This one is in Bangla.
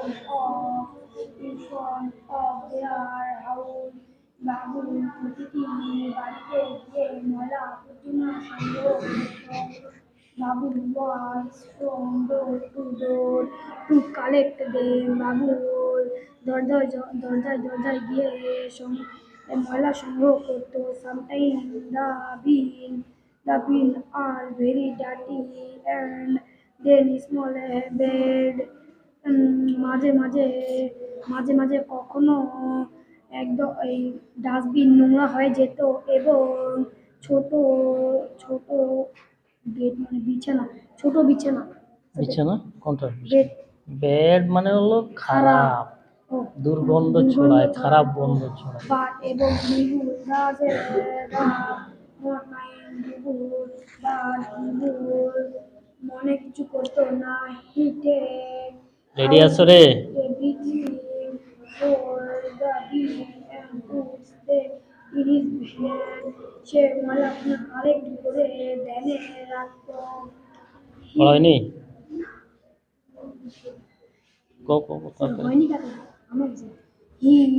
in front of their house. বাবু প্রতিটি বাড়িতে গিয়ে ময়লা আবর্জনা সংগ্রহ করত বাবু was from door to door to collect them বাবু দরজায় দরজায় দরজায় গিয়ে ময়লা সংগ্রহ করত sometime the bin the bin are very dirty and then small bed মাঝে মাঝে মাঝে মাঝে কখনো একদম এই ডাস্টবিন নোংরা হয়ে যেত এবং ছোট ছোট বেড মানে বিছানা ছোট বিছানা। বিছানা? কোনটা? বেড। বেড মানে হলো খারাপ দুর্গন্ধ ছড়ায় খারাপ গন্ধ ছড়ায়। এবং বিবুল মনে কিছু করতো না হিটে রেডি আছো রে হয়নি কো কো কো